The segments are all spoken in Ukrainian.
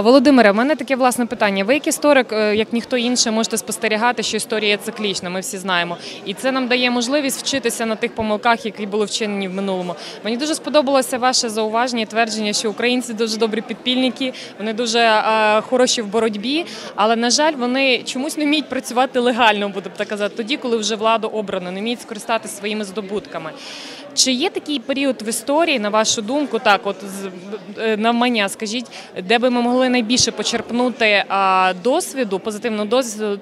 Володимире, в мене таке власне питання. Ви як історик, е, як ніхто інший, можете спостерігати, що історія циклічна, ми всі знаємо. І це нам дає можливість вчитися на тих помилках, які були вчинені в минулому. Мені дуже сподобалося ваше зауваження і твердження, що українці дуже добрі підпільники, вони дуже е, хороші в боротьбі, але на жаль, вони чомусь не вміють працювати легально, буду б так казати, тоді, коли вже владу обрано, не вміють скористатися своїми здобутками. Чи є такий період в історії, на вашу думку, так, от е, навмання, скажіть, де би ми могли найбільше почерпнути досвіду, позитивного досвіду,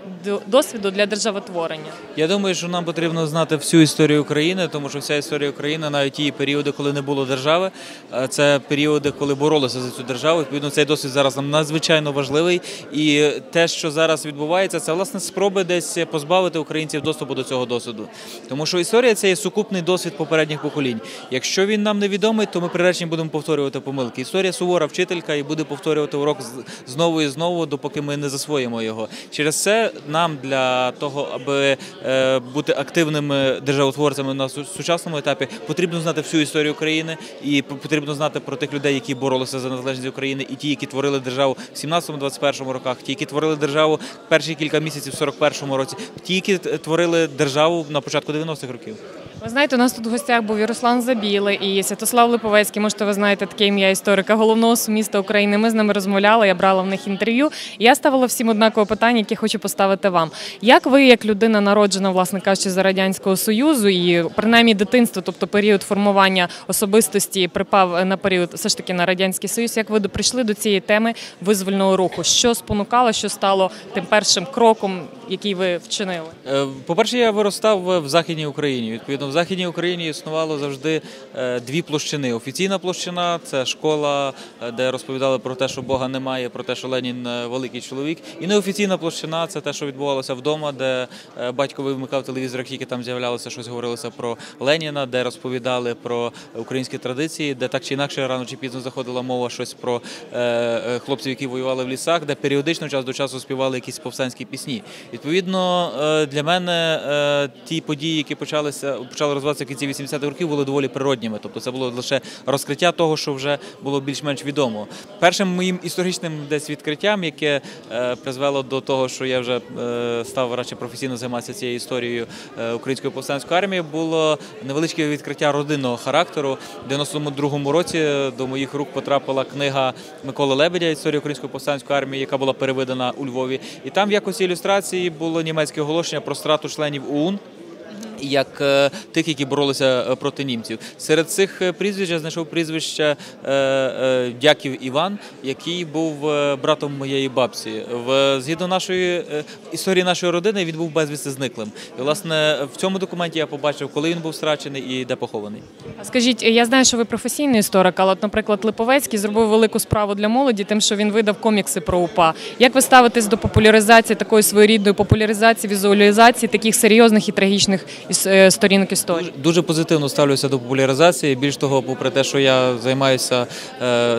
досвіду для державотворення? Я думаю, що нам потрібно знати всю історію України, тому що вся історія України, навіть ті періоди, коли не було держави, е, це періоди, коли боролися за цю державу. Відповідно, цей досвід зараз нам надзвичайно важливий. І те, що зараз відбувається, це власне спроби десь позбавити українців доступу до цього досвіду. Тому що історія це є сукупний досвід попередніх поколінь. Якщо він нам невідомий, то ми приречені будемо повторювати помилки. Історія сувора вчителька і буде повторювати урок знову і знову, допоки ми не засвоїмо його. Через це нам для того, аби е, бути активними державотворцями на сучасному етапі, потрібно знати всю історію України і потрібно знати про тих людей, які боролися за незалежність України, і ті, які творили державу в 17-21 роках, ті, які творили державу перші кілька місяців в 41-му році, ті, які творили державу на початку 90-х років. Ви знаєте, у нас тут в гостях був Ярослан Забілий і Святослав Липовецький. Можете ви знаєте таке ім'я історика головного суміста України. Ми з ними розмовляли, я брала в них інтерв'ю. Я ставила всім однакове питання, яке хочу поставити вам. Як ви, як людина народжена, власне кажучи, за радянського союзу, і принаймні дитинство, тобто період формування особистості, припав на період все ж таки на радянський союз. Як ви прийшли до цієї теми визвольного руху? Що спонукало, що стало тим першим кроком, який ви вчинили? Е, По-перше, я виростав в Західній Україні. Відповідно, в Західній Україні існувало завжди е, дві площини. Офіційна площина це школа, е, де розповідали про те, що Бога немає, про те, що Ленін великий чоловік. І неофіційна площина це те, що відбувалося вдома, де батько вимикав телевізор, тільки там з'являлося щось, говорилося про Леніна, де розповідали про українські традиції, де так чи інакше рано чи пізно заходила мова щось про хлопців, які воювали в лісах, де періодично час до часу співали якісь повстанські пісні. Відповідно, е, для мене е, ті події, які почалися почали розвиватися в кінці 80-х років, були доволі природніми. Тобто, це було лише розкриття того, що вже було більш-менш відомо. Першим моїм історичним десь відкриттям, яке е, призвело до того, що я вже став радше професійно займатися цією історією української повстанської армії, було невеличке відкриття родинного характеру. В 92-му році до моїх рук потрапила книга Миколи Лебедя Історія української повстанської армії, яка була переведена у Львові. І там в якості ілюстрації було німецьке оголошення про страту членів ОУН. Як е, тих, які боролися е, проти німців, серед цих е, прізвищ я знайшов прізвище Дяків Іван, який був братом моєї бабці. В згідно нашої історії нашої родини, він був безвісти зниклим. І власне в цьому документі я побачив, коли він був страчений і де похований. Скажіть, я знаю, що ви професійний історик, але, наприклад, Липовецький зробив велику справу для молоді, тим, що він видав комікси про УПА. Як ви ставитесь до популяризації такої своєрідної популяризації, візуалізації таких серйозних і трагічних сторінок історії? Дуже, дуже позитивно ставлюся до популяризації. Більш того, попри те, що я займаюся е,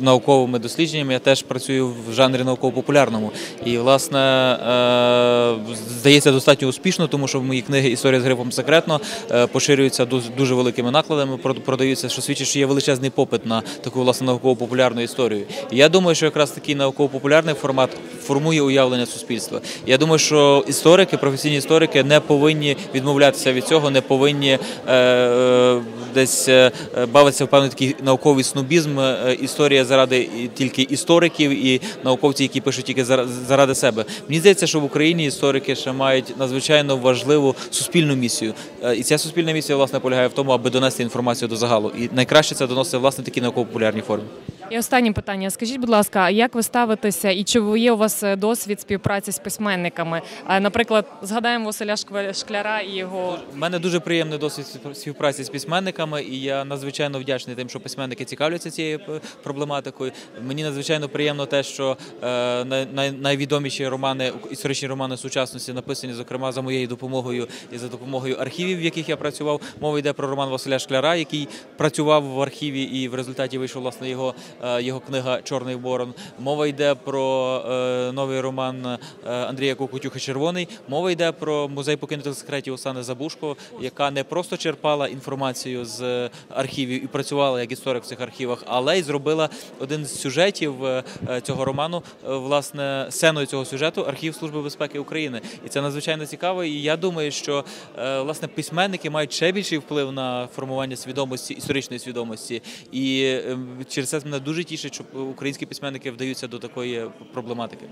науковими дослідженнями, я теж працюю в жанрі науково-популярному. І, власне, е, здається, достатньо успішно, тому що мої книги Історія з грифом секретно е, поширюються дуже, великими накладами, прод- продаються, що свідчить, що є величезний попит на таку власне науково-популярну історію. І я думаю, що якраз такий науково-популярний формат формує уявлення суспільства. Я думаю, що історики, професійні історики не повинні відмовлятися від цього, не повинні е, е, десь е, бавитися в певний такий науковий снобізм. Історія заради тільки істориків і науковців, які пишуть тільки зара- заради себе. Мені здається, що в Україні історики ще мають надзвичайно важливу суспільну місію. І ця суспільна місія власне полягає в тому, аби донести інформацію до загалу. І найкраще це доносити власне в такій науково-популярній формі. І останнє питання. Скажіть, будь ласка, як ви ставитеся і чи є у вас е, досвід співпраці з письменниками? Наприклад, згадаємо Василя Шкляра і його У мене дуже приємний досвід співпраці з письменниками, і я надзвичайно вдячний тим, що письменники цікавляться цією проблематикою. Мені надзвичайно приємно те, що е, най- най- найвідоміші романи, історичні романи сучасності написані, зокрема, за моєю допомогою і за допомогою архівів, в яких я працював. Мова йде про роман Василя Шкляра, який працював в архіві, і в результаті вийшов власне його, е, його книга Чорний ворон. Мова йде про е, новий роман е, Андрія Кокутюха Червоний. Мова йде про музей покинутих секретів Оксани Забушко, яка не просто черпала інформацію з архівів і працювала як історик в цих архівах, але й зробила один з сюжетів е, е, цього роману, е, власне, сценою цього сюжету архів Служби безпеки України. І це надзвичайно цікаво. І я думаю, що е, власне письменники мають ще більший вплив на формування свідомості, історичної свідомості. І е, через це мене дуже тішить, що українські письменники вдаються до такої проблематики.